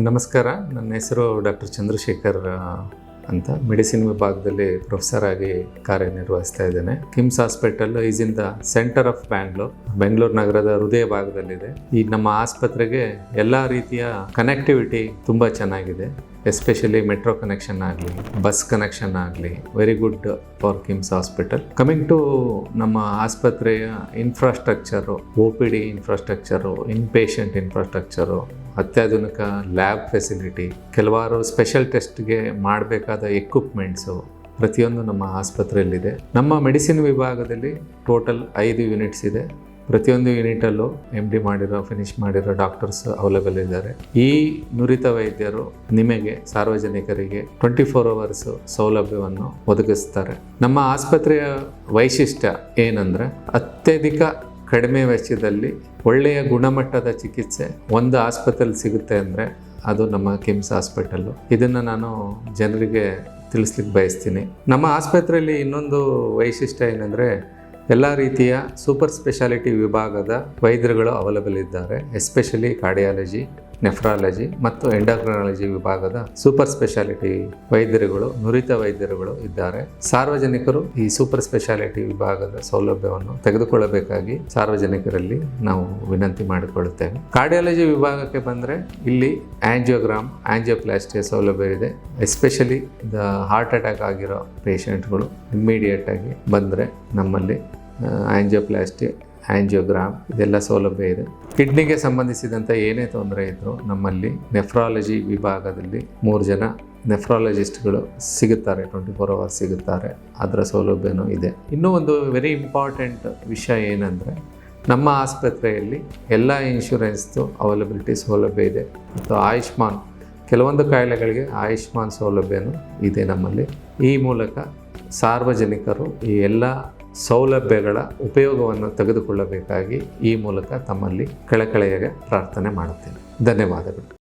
ನಮಸ್ಕಾರ. ನನ್ನ ಹೆಸರು ಡಾಕ್ಟರ್ ಚಂದ್ರಶೇಖರ್ ಅಂತ ಮೆಡಿಸಿನ್ ವಿಭಾಗದಲ್ಲಿ ಪ್ರೊಫೆಸರ್ ಆಗಿ ಕಾರ್ಯನಿರ್ವಹಿಸ್ತಾ ಇದ್ದೇನೆ. KIMS hospital is in the center of Bangalore Bengaluru ನಗರದ ಹೃದಯ ಭಾಗದಲ್ಲಿದೆ. ಈ ನಮ್ಮ ಆಸ್ಪತ್ರೆಗೆ ಎಲ್ಲ ರೀತಿಯ ಕನೆಕ್ಟಿವಿಟಿ ತುಂಬ ಚೆನ್ನಾಗಿದೆ. ಎಸ್ಪೆಷಲಿ ಮೆಟ್ರೋ ಕನೆಕ್ಷನ್ ಆಗಲಿ, ಬಸ್ ಕನೆಕ್ಷನ್ ಆಗಲಿ very good for KIMS hospital coming to ನಮ್ಮ ಆಸ್ಪತ್ರೆಯ infrastructure O P D infrastructure in patient infrastructure ಅತ್ಯಾಧುನಿಕ ಲ್ಯಾಬ್ ಫೆಸಿಲಿಟಿ ಕೆಲವಾರು ಸ್ಪೆಷಲ್ ಟೆಸ್ಟ್ಗೆ ಮಾಡಬೇಕಾದ ಎಕ್ವಿಪ್ಮೆಂಟ್ಸು ಪ್ರತಿಯೊಂದು ನಮ್ಮ ಆಸ್ಪತ್ರೆಯಲ್ಲಿದೆ. ನಮ್ಮ ಮೆಡಿಸಿನ್ ವಿಭಾಗದಲ್ಲಿ ಟೋಟಲ್ ಐದು ಯೂನಿಟ್ಸ್ ಇದೆ. ಪ್ರತಿಯೊಂದು ಯೂನಿಟಲ್ಲೂ ಎಂ ಡಿ ಮಾಡಿರೋ ಫಿನಿಶ್ ಮಾಡಿರೋ ಡಾಕ್ಟರ್ಸ್ ಅವೈಲೇಬಲ್ ಇದ್ದಾರೆ. ಈ ನುರಿತ ವೈದ್ಯರು ನಿಮಗೆ ಸಾರ್ವಜನಿಕರಿಗೆ ಟ್ವೆಂಟಿ ಫೋರ್ ಅವರ್ಸ್ ಸೌಲಭ್ಯವನ್ನು ಒದಗಿಸ್ತಾರೆ. ನಮ್ಮ ಆಸ್ಪತ್ರೆಯ ವೈಶಿಷ್ಟ್ಯ ಏನಂದರೆ, ಅತ್ಯಧಿಕ ಕಡಿಮೆ ವೆಚ್ಚದಲ್ಲಿ ಒಳ್ಳೆಯ ಗುಣಮಟ್ಟದ ಚಿಕಿತ್ಸೆ ಒಂದು ಆಸ್ಪತ್ರೆಯಲ್ಲಿ ಸಿಗುತ್ತೆ ಅಂದರೆ ಅದು ನಮ್ಮ ಕಿಮ್ಸ್ ಹಾಸ್ಪಿಟಲ್ಲು ಇದನ್ನು ನಾನು ಜನರಿಗೆ ತಿಳಿಸ್ಲಿಕ್ಕೆ ಬಯಸ್ತೀನಿ. ನಮ್ಮ ಆಸ್ಪತ್ರೆಯಲ್ಲಿ ಇನ್ನೊಂದು ವೈಶಿಷ್ಟ್ಯ ಏನಂದರೆ ಎಲ್ಲ ರೀತಿಯ ಸೂಪರ್ ಸ್ಪೆಷಾಲಿಟಿ ವಿಭಾಗದ ವೈದ್ಯರುಗಳು ಅವೈಲೇಬಲ್ ಇದ್ದಾರೆ ಎಸ್ಪೆಷಲಿ ಕಾರ್ಡಿಯಾಲಜಿ ನೆಫ್ರಾಲಜಿ ಮತ್ತು ಎಂಡೋಕ್ರನಾಲಜಿ ವಿಭಾಗದ ಸೂಪರ್ ಸ್ಪೆಷಾಲಿಟಿ ವೈದ್ಯರುಗಳು, ನುರಿತ ವೈದ್ಯರುಗಳು ಇದ್ದಾರೆ. ಸಾರ್ವಜನಿಕರು ಈ ಸೂಪರ್ ಸ್ಪೆಷಾಲಿಟಿ ವಿಭಾಗದ ಸೌಲಭ್ಯವನ್ನು ತೆಗೆದುಕೊಳ್ಳಬೇಕಾಗಿ ಸಾರ್ವಜನಿಕರಲ್ಲಿ ನಾವು ವಿನಂತಿ ಮಾಡಿಕೊಳ್ಳುತ್ತೇವೆ. ಕಾರ್ಡಿಯಾಲಜಿ ವಿಭಾಗಕ್ಕೆ ಬಂದರೆ ಇಲ್ಲಿ ಆಂಜಿಯೋಗ್ರಾಮ್ ಆಂಜಿಯೋಪ್ಲಾಸ್ಟಿಯ ಸೌಲಭ್ಯ ಇದೆ ಎಸ್ಪೆಷಲಿ ದ ಹಾರ್ಟ್ ಅಟ್ಯಾಕ್ ಆಗಿರೋ ಪೇಷಂಟ್ಗಳು ಇಮ್ಮಿಡಿಯೇಟ್ ಆಗಿ ಬಂದರೆ ನಮ್ಮಲ್ಲಿ ಆಂಜಿಯೋಪ್ಲಾಸ್ಟಿ ಆಂಜಿಯೋಗ್ರಾಮ್, ಇದೆಲ್ಲ ಸೌಲಭ್ಯ ಇದೆ. ಕಿಡ್ನಿಗೆ ಸಂಬಂಧಿಸಿದಂಥ ಏನೇ ತೊಂದರೆ ಇದ್ದರೂ ನಮ್ಮಲ್ಲಿ ನೆಫ್ರಾಲಜಿ ವಿಭಾಗದಲ್ಲಿ ಮೂರು ಜನ ನೆಫ್ರಾಲಜಿಸ್ಟ್ಗಳು ಸಿಗುತ್ತಾರೆ, ಟ್ವೆಂಟಿ ಫೋರ್ ಅವರ್ಸ್ ಸಿಗುತ್ತಾರೆ. ಅದರ ಸೌಲಭ್ಯನೂ ಇದೆ. ಇನ್ನೂ ಒಂದು ವೆರಿ ಇಂಪಾರ್ಟೆಂಟ್ ವಿಷಯ ಏನಂದರೆ, ನಮ್ಮ ಆಸ್ಪತ್ರೆಯಲ್ಲಿ ಎಲ್ಲ ಇನ್ಶೂರೆನ್ಸ್ದು ಅವೈಲಬಿಲಿಟಿ ಸೌಲಭ್ಯ ಇದೆ. ಮತ್ತು ಆಯುಷ್ಮಾನ್, ಕೆಲವೊಂದು ಕಾಯಿಲೆಗಳಿಗೆ ಆಯುಷ್ಮಾನ್ ಸೌಲಭ್ಯನೂ ಇದೆ ನಮ್ಮಲ್ಲಿ. ಈ ಮೂಲಕ ಸಾರ್ವಜನಿಕರು ಈ ಎಲ್ಲ ಸೌಲಭ್ಯಗಳ ಉಪಯೋಗವನ್ನು ತೆಗೆದುಕೊಳ್ಳಬೇಕಾಗಿ ಈ ಮೂಲಕ ತಮ್ಮಲ್ಲಿ ಕಳಕಳೆಯಾಗ ಪ್ರಾರ್ಥನೆ ಮಾಡುತ್ತೇನೆ. ಧನ್ಯವಾದಗಳು.